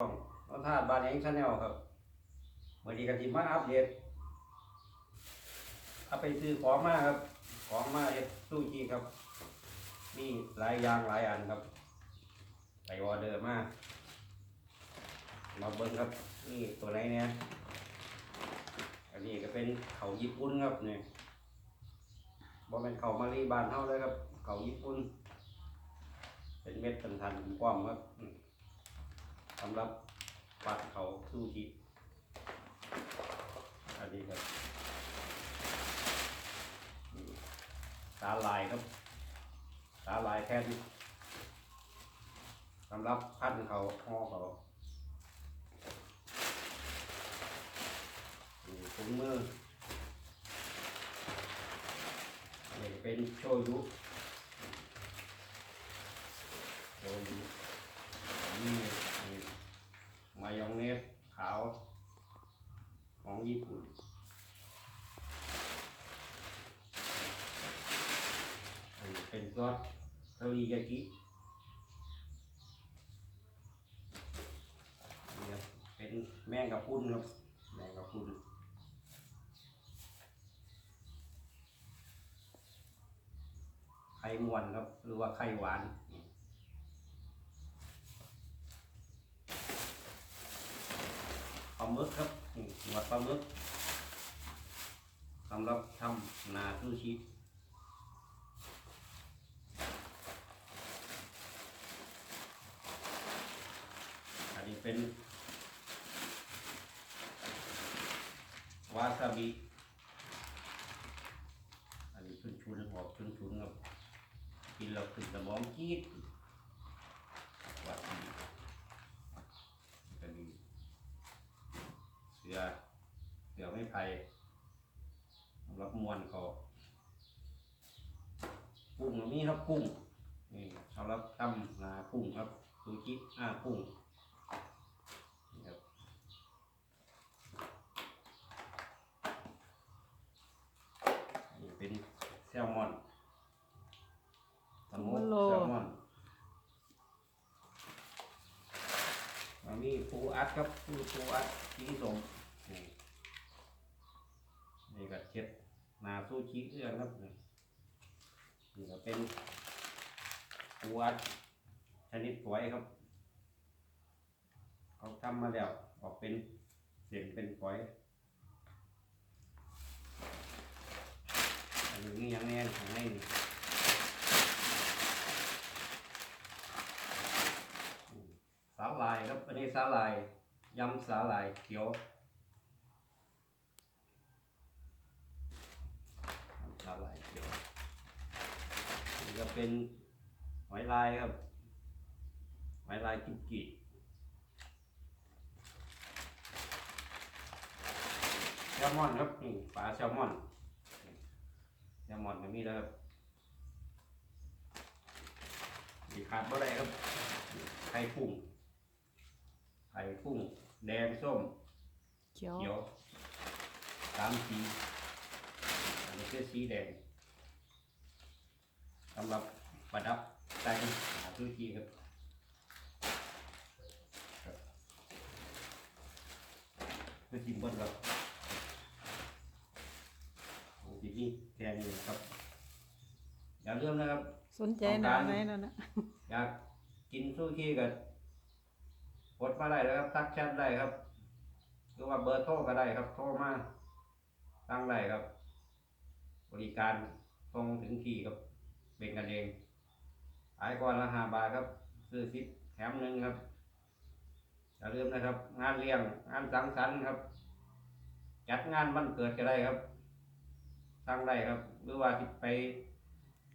น้องธาตุบานเองชาแนลครับวันนี้กันจิมาอัปเดตเอาไปซื้อของมาครับ ของมาเฮ็ดซูชิครับ มีหลายอย่างหลายอันครับไปออเดอร์มามาเบิ้งครับ นี่ตัวไหนเนี่ยอันนี้ก็เป็นเขาญี่ปุ่นครับเนี่ยบ่เป็นเขามาลีบานเท่าเลยครับ เขาญี่ปุ่น เป็นเม็ดทันทันๆกว้างครับ สำหรับปัดเขาซูชิอันนี้ครับสาลายครับ สาลายแผ่นสำหรับพันเขาห่อเขานี่ถุงมือเป็นโชยุโชยุนี่นี่มายองเนสขาว ของญี่ปุ่น อัน น็อสเทอริยากิเป็นแมงกะพรุนครับ แมงกะพรุนไข่มวนครับ หรือว่าไข่หวานปลาหมึกครับหนวดปลาหมึกสำหรับทำนาซูชิ อันนี้ เป็นวาซาบิ อันนี้ชุนชุนออกชุนชุนๆครับกินแล้วขึ้นสมองจี๊ดวาซาบิอันนี้เสือเสือไม่ไผ่รับมวนเขากุ้งมีครับกุ้งนี่สำหรับตำนากุ้งครับซูชิอ้ากุ้ง นี่ครับอันนี้ เป็นแซลมอนสมุนโลแซลมอนมันมีปูอัดครับปูปูอัดสีสมนี่นี่ก็เช็ดหนาซูชิเอื้อนครับนี่นี่ก็เป็นปูอัดชนิดสวยครับ เขาทำมาแล้วออกเป็นเสียงเป็นฝอย อันนี้ยังแน่นข้างในนี่อืมสาหร่ายครับ อันนี้ สาหร่ายยำสาหร่ายเขียวสาหร่ายเขียวนี่ก็เป็นหอยลายครับหอยลายกิมจิแซลมอนครับนี่ปลาแซลมอนแซลมอนก็มีแล้วครับขาดบ่ได้ครับไข่กุ้ง ข่กุ้ง แดงส้ม เขียว เขียวสามสีอันนี้คือสีแดงสำหรับประดับใส่หาซูชิครับครับคือจิ้มเบดครับทีนี้แกงอยู่ครับอย่าลืมนะครับ สนใจต้องหกานะรไหนนั่นนะอยากกินซูชิกัน กดมาได้เลยครับทักแชทได้ครับหรือว่าเบอร์โทรก็ได้ครับ โทรมาตั้งได้ครับ บริการตรงถึงที่ครับเป็นกันเองขายก่อนละห้าบาทครับ ซื้อสิบแถมหนึ่งครับอย่าลืมนะครับ งานเลี้ยงงานสังสรรค์ครับ จัดงานวันเกิดก็ได้ครับตั้งได้ครับ หรือว่าที่ไป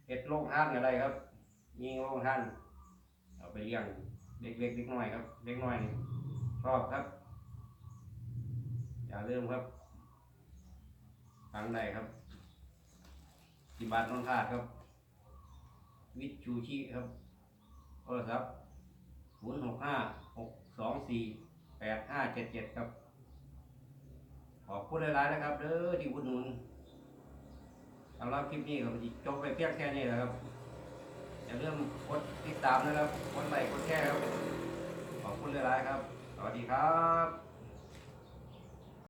เฮ็ดโรงทานก็ได้ครับมีโรงทานเอาไปเลี้ยง เด็กเล็กเด็กน้อยครับ เด็กน้อยนี่ชอบครับ อย่าลืมครับตั้งได้ครับที่บ้านนนทาครับ วิทย์ชูชีครับโทรศัพท์ศูนย์หกห้าหกสองสี่แปดห้าเจ็ดเจ็ดครับ ขอบคุณหลายๆนะครับเด้อที่อุดหนุนสำหรับคลิปนี้ก็สิจบไปเพียงแค่นี้แหละครับ อย่าลืมกดติดตามนะครับกดไลค์กดแชร์ครับ ขอบคุณหลายๆครับ สวัสดีครับ